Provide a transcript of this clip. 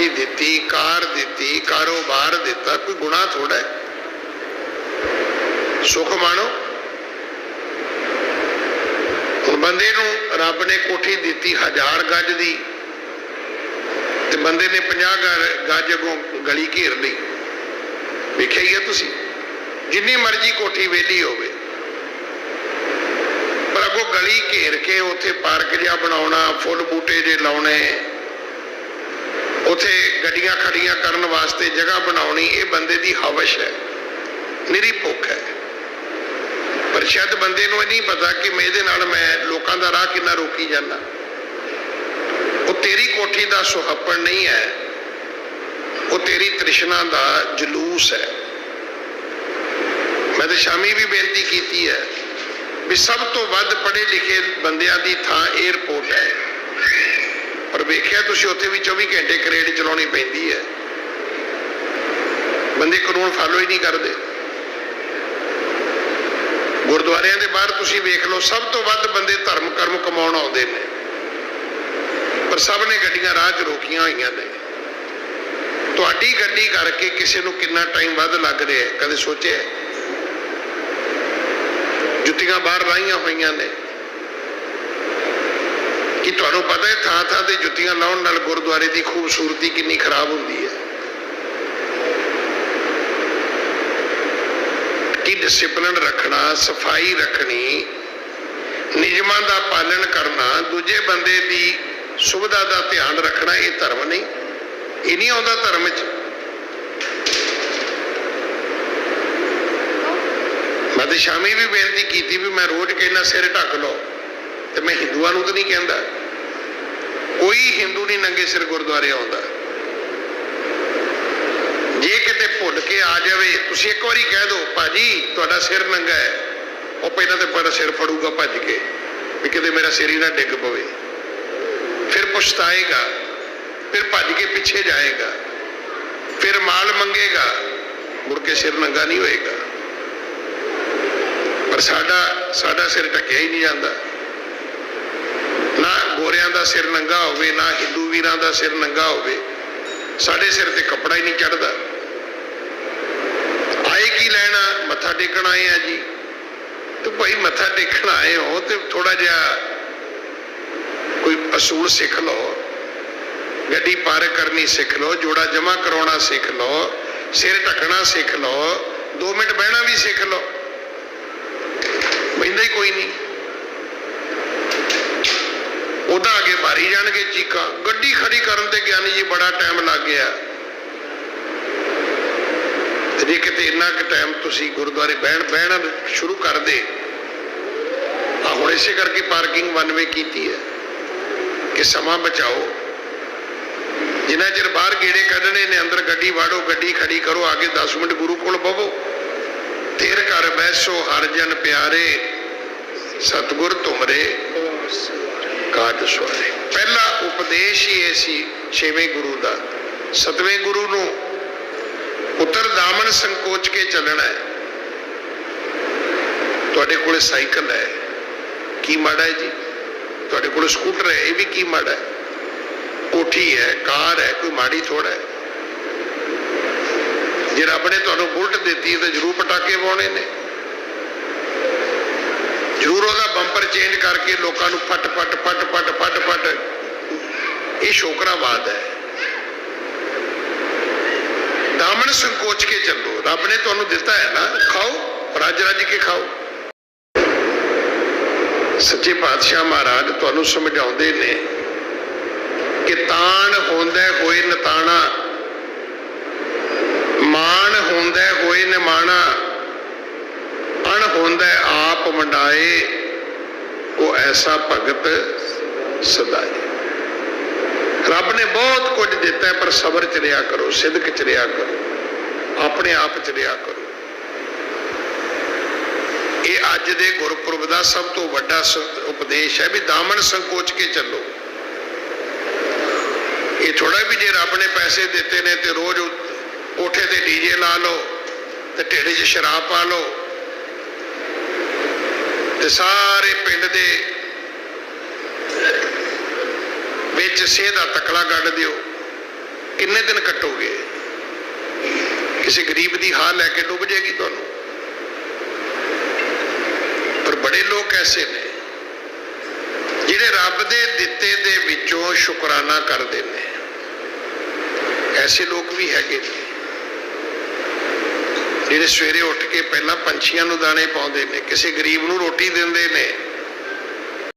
ਕੋਠੀ ਦਿੱਤੀ, ਕਾਰ ਦਿੱਤੀ, ਕਾਰੋਬਾਰ ਦਿੱਤਾ, ਕੋਈ ਗੁਨਾਹ ਥੋੜਾ ਹੈ? ਸੁਖ ਮਾਣੋ। ਬੰਦੇ ਨੂੰ ਰੱਬ ਨੇ ਕੋਠੀ ਦਿੱਤੀ ਹਜ਼ਾਰ ਗੱਜ ਦੀ ਤੇ ਬੰਦੇ ਨੇ 50 ਗੱਜ ਅੱਗੋਂ ਗਲੀ ਘੇਰ ਲਈ। ਵੇਖਿਆ ਹੀ ਹੈ ਤੁਸੀਂ, ਜਿੰਨੀ ਮਰਜ਼ੀ ਕੋਠੀ ਵੇਲੀ ਹੋਵੇ। ਪਰ ਅੱਗੋਂ ਗਲੀ ਘੇਰ ਕੇ ਉੱਥੇ ਪਾਰਕ ਜਿਹਾ ਬਣਾਉਣਾ, ਫੁੱਲ ਬੂਟੇ ਜੇ ਲਾਉਣੇ ਉੱਥੇ ਗੱਡੀਆਂ ਖੜੀਆਂ ਕਰਨ ਵਾਸਤੇ ਜਗ੍ਹਾ ਬਣਾਉਣੀ ਇਹ ਬੰਦੇ ਦੀ ਹਵਸ਼ ਹੈ, ਨਿਰੀ ਭੁੱਖ ਹੈ। ਪਰ ਸ਼ਾਇਦ ਬੰਦੇ ਨੂੰ ਇਹ ਨਹੀਂ ਪਤਾ ਕਿ ਮੈਂ ਇਹਦੇ ਨਾਲ ਮੈਂ ਲੋਕਾਂ ਦਾ ਰਾਹ ਕਿੰਨਾ ਰੋਕੀ ਜਾਂਦਾ। ਉਹ ਤੇਰੀ ਕੋਠੀ ਦਾ ਸੁਹੱਪਣ ਨਹੀਂ ਹੈ, ਉਹ ਤੇਰੀ ਤ੍ਰਿਸ਼ਨਾ ਦਾ ਜਲੂਸ ਹੈ। ਮੈਂ ਤੇ ਸ਼ਾਮੀ ਵੀ ਬੇਨਤੀ ਕੀਤੀ ਹੈ ਵੀ ਸਭ ਤੋਂ ਵੱਧ ਪੜ੍ਹੇ ਲਿਖੇ ਬੰਦਿਆਂ ਦੀ ਥਾਂ 에ਅਰਪੋਰਟ ਹੈ। ਪਰ ਵੇਖਿਆ ਤੁਸੀਂ ਉੱਥੇ ਵੀ 24 ਘੰਟੇ ਕਰੇਡ ਚਲਾਉਣੀ ਪੈਂਦੀ ਹੈ। ਬੰਦੇ ਕਾਨੂੰਨ ਫਾਲੋ ਹੀ ਨਹੀਂ ਕਰਦੇ। ਗੁਰਦੁਆਰਿਆਂ ਦੇ ਬਾਹਰ ਤੁਸੀਂ ਵੇਖ ਲਓ, ਸਭ ਤੋਂ ਵੱਧ ਬੰਦੇ ਧਰਮ ਕਰਮ ਕਮਾਉਣ ਆਉਂਦੇ ਨੇ। ਪਰ ਸਭ ਨੇ ਗੱਡੀਆਂ ਰਾਹ 'ਚ ਰੋਕੀਆਂ ਹੋਈਆਂ ਨੇ। ਤੁਹਾਡੀ ਗੱਡੀ ਕਰਕੇ ਕਿਸੇ ਨੂੰ ਕਿੰਨਾ ਟਾਈਮ ਵੱਧ ਲੱਗ ਰਿਹਾ ਕਦੇ ਸੋਚਿਆ ਜੁੱਤੀਆਂ ਬਾਹਰ ਲਾਈਆਂ ਹੋਈਆਂ ਨੇ। ਕਿ ਤੁਹਾਨੂੰ ਪਤਾ ਹੈ ਥਾਂ ਥਾਂ ਤੇ ਜੁੱਤੀਆਂ ਲਾਉਣ ਨਾਲ ਗੁਰਦੁਆਰੇ ਦੀ ਖੂਬਸੂਰਤੀ ਕਿੰਨੀ ਖਰਾਬ ਹੁੰਦੀ ਹੈ। ਕਿ ਡਿਸਪਲਿਨ ਰੱਖਣਾ, ਸਫ਼ਾਈ ਰੱਖਣੀ, ਨਿਯਮਾਂ ਦਾ ਪਾਲਣ ਕਰਨਾ, ਦੂਜੇ ਬੰਦੇ ਦੀ ਸੁਵਿਧਾ ਦਾ ਧਿਆਨ ਰੱਖਣਾ, ਇਹ ਧਰਮ ਨਹੀਂ। ਇਹ ਨਹੀਂ ਆਉਂਦਾ ਧਰਮ 'ਚ ਮੈਂ ਤੇ ਸ਼ਾਮੀ ਵੀ ਬੇਨਤੀ ਕੀਤੀ ਵੀ ਮੈਂ ਰੋਜ਼ ਕਹਿੰਦਾ ਸਿਰ ਢੱਕ ਲਓ, ਤੇ ਮੈਂ ਹਿੰਦੂਆਂ ਨੂੰ ਤਾਂ ਨਹੀਂ ਕਹਿੰਦਾ। ਕੋਈ ਹਿੰਦੂ ਨਹੀਂ ਨੰਗੇ ਸਿਰ ਗੁਰਦੁਆਰੇ ਆਉਂਦਾ। ਜੇ ਕਿਤੇ ਭੁੱਲ ਕੇ ਆ ਜਾਵੇ, ਤੁਸੀਂ ਇੱਕ ਵਾਰੀ ਕਹਿ ਦਿਓ, ਭਾਜੀ, ਤੁਹਾਡਾ ਸਿਰ ਨੰਗਾ ਹੈ। ਉਹ ਪਹਿਲਾਂ ਤੇ ਪਰ ਸਿਰ ਫੜੂਗਾ ਭੱਜ ਕੇ, ਵੀ ਕਿਤੇ ਮੇਰਾ ਸਿਰ ਹੀ ਨਾ ਡਿੱਗ ਪਵੇ। ਫਿਰ ਪਛਤਾਏਗਾ, ਫਿਰ ਭੱਜ ਕੇ ਪਿੱਛੇ ਜਾਏਗਾ, ਫਿਰ ਮਾਲ ਮੰਗੇਗਾ, ਮੁੜ ਕੇ ਸਿਰ ਨੰਗਾ ਨਹੀਂ ਹੋਏਗਾ। ਪਰ ਸਾਡਾ ਸਾਡਾ ਸਿਰ ਢੱਕਿਆ ਹੀ ਨਹੀਂ ਜਾਂਦਾ। ਨਾ ਗੋਰਿਆਂ ਦਾ ਸਿਰ ਨੰਗਾ ਹੋਵੇ, ਨਾ ਹਿੰਦੂ ਵੀਰਾਂ ਦਾ ਸਿਰ ਨੰਗਾ ਹੋਵੇ, ਸਾਡੇ ਸਿਰ ਤੇ ਕੱਪੜਾ ਹੀ ਨਹੀਂ ਚੜਦਾ ਆਏ ਕੀ ਲੈਣਾ, ਮੱਥਾ ਟੇਕਣ ਆਏ ਆ ਜੀ? ਤੇ ਭਾਈ ਮੱਥਾ ਟੇਕਣ ਆਏ ਹੋ ਤੇ ਥੋੜਾ ਜਿਹਾ ਕੋਈ ਅਸੂਲ ਸਿੱਖ ਲਓ। ਗੱਡੀ ਪਾਰਕ ਕਰਨੀ ਸਿੱਖ ਲਓ, ਜੋੜਾ ਜਮਾ ਕਰਾਉਣਾ ਸਿੱਖ ਲਓ, ਸਿਰ ਢੱਕਣਾ ਸਿੱਖ ਲਓ 2 ਮਿੰਟ ਬਹਿਣਾ ਵੀ ਸਿੱਖ ਲਓ। ਬੈਂਦਾ ਹੀ ਕੋਈ ਨਹੀਂ ਉਹਦਾ ਅੱਗੇ ਮਾਰੀ ਜਾਣਗੇ ਚੀਕਾਂ। ਗੱਡੀ ਖੜੀ ਕਰਨ ਤੇ ਗਿਆਨੀ ਜੀ ਬੜਾ ਟਾਈਮ ਲੱਗ ਗਿਆ। ਜੇ ਕਿਤੇ ਇੰਨਾ ਕੁ ਟਾਈਮ ਤੁਸੀਂ ਗੁਰਦੁਆਰੇ ਬਹਿਣ ਬਹਿਣਾ ਸ਼ੁਰੂ ਕਰ ਦੇ। ਆ ਹੁਣ ਇਸੇ ਕਰਕੇ ਪਾਰਕਿੰਗ ਵਨ ਕੀਤੀ ਹੈ ਕਿ ਸਮਾਂ ਬਚਾਓ। ਜਿੰਨਾ ਚਿਰ ਬਾਹਰ ਗੇੜੇ ਕੱਢਣੇ ਨੇ, ਅੰਦਰ ਗੱਡੀ ਵਾੜੋ, ਗੱਡੀ ਖੜੀ ਕਰੋ, ਆਗੇ 10 ਮਿੰਟ ਗੁਰੂ ਕੋਲ ਬਵੋ। ਤੇਰ ਘਰ ਬੈਸੋ ਹਰ ਜਨ ਪਿਆਰੇ। ਸਤਗੁਰ ਤੁਮਰੇ ਕਾਜ ਸਵਾਰੇ ਪਹਿਲਾ ਉਪਦੇਸ਼ ਹੀ ਇਹ ਸੀ ਛੇਵੇਂ ਗੁਰੂ ਦਾ। ਸਤਵੇਂ ਗੁਰੂ ਨੂੰ ਪੁੱਤਰ ਦਾਮਨ ਸੰਕੋਚ ਕੇ ਚੱਲਣਾ ਹੈ। ਤੁਹਾਡੇ ਕੋਲੇ ਸਾਈਕਲ ਹੈ। ਕੀ ਮਾੜਾ ਹੈ ਜੀ? ਤੁਹਾਡੇ ਕੋਲ ਸਕੂਟਰ ਹੈ, ਇਹ ਵੀ ਕੀ ਮਾੜਾ ਹੈ? ਕੋਠੀ ਹੈ, ਕਾਰ ਹੈ, ਕੋਈ ਮਾੜੀ ਥੋੜਾ ਹੈ। ਜੇ ਰੱਬ ਨੇ ਤੁਹਾਨੂੰ ਬੁਲਟ ਦਿੱਤੀ ਤਾਂ ਜ਼ਰੂਰ ਪਟਾਕੇ ਪਾਉਣੇ ਨੇ। ਜ਼ਰੂਰ ਉਹਦਾ ਬੰਪਰ ਚੇਂਜ ਕਰਕੇ ਲੋਕਾਂ ਨੂੰ ਫਟ ਫਟ ਫਟ ਫਟ ਫਟ ਫਟ ਇਹ ਸ਼ੋਕਰਾਬਾਦ ਹੈ। ਦਾਮਨ ਸੰਕੋਚ ਕੇ ਚੱਲੋ। ਰੱਬ ਨੇ ਤੁਹਾਨੂੰ ਦਿੱਤਾ ਹੈ ਨਾ। ਖਾਓ, ਰੱਜ ਰੱਜ ਕੇ ਖਾਓ। ਸੱਚੇ ਪਾਤਸ਼ਾਹ ਮਹਾਰਾਜ ਤੁਹਾਨੂੰ ਸਮਝਾਉਂਦੇ ਨੇ ਕਿ ਤਾਣ ਹੁੰਦਾ ਹੋਏ ਨਤਾਣਾ, ਮਾਣ ਹੁੰਦਾ ਹੋਏ ਨਿਮਾਣਾ, ਅਣ ਹੁੰਦਾ ਆਪ ਵੰਡਾਏ ਉਹ ਐਸਾ ਭਗਤ ਸਦਾਏ ਰੱਬ ਨੇ ਬਹੁਤ ਕੁਝ ਦਿੱਤਾ ਪਰ ਸਬਰ ਚ ਰਿਆ ਕਰੋ, ਸਿਦਕ ਚ ਰਿਆ ਕਰੋ, ਆਪਣੇ ਆਪ ਚ ਰਿਆ ਕਰੋ। ਇਹ ਅੱਜ ਦੇ ਗੁਰਪੁਰਬ ਦਾ ਸਭ ਤੋਂ ਵੱਡਾ ਉਪਦੇਸ਼ ਹੈ ਵੀ ਦਾਮਨ ਸੰਕੋਚ ਕੇ ਚੱਲੋ। ਇਹ ਥੋੜਾ ਵੀ ਜੇ ਰੱਬ ਨੇ ਪੈਸੇ ਦਿੱਤੇ ਨੇ ਤੇ ਰੋਜ਼ ਕੋਠੇ ਤੇ ਡੀਜੇ ਲਾ ਲਓ ਤੇ ਢਿੱਡ 'ਚ ਸ਼ਰਾਬ ਪਾ ਲਓ ਤੇ ਸਾਰੇ ਪਿੰਡ ਦੇ ਵਿੱਚ ਸੇਹ ਦਾ ਤਕਲਾ ਗੱਡ ਦਿਓ। ਕਿੰਨੇ ਦਿਨ ਕੱਟੋਗੇ? ਕਿਸੇ ਗਰੀਬ ਦੀ ਹਾਲ ਲੈ ਕੇ ਡੁੱਬ ਜਾਏਗੀ ਤੁਹਾਨੂੰ। ਪਰ ਬੜੇ ਲੋਕ ਐਸੇ ਨੇ, ਜਿਹੜੇ ਰੱਬ ਦੇ ਦਿੱਤੇ ਦੇ ਵਿੱਚੋਂ ਸ਼ੁਕਰਾਨਾ ਕਰਦੇ ਨੇ। ਐਸੇ ਲੋਕ ਵੀ ਹੈਗੇ ਨੇ। ਜਿਹੜੇ ਸਵੇਰੇ ਉੱਠ ਕੇ ਪਹਿਲਾਂ ਪੰਛੀਆਂ ਨੂੰ ਦਾਣੇ ਪਾਉਂਦੇ ਨੇ, ਕਿਸੇ ਗਰੀਬ ਨੂੰ ਰੋਟੀ ਦਿੰਦੇ ਨੇ।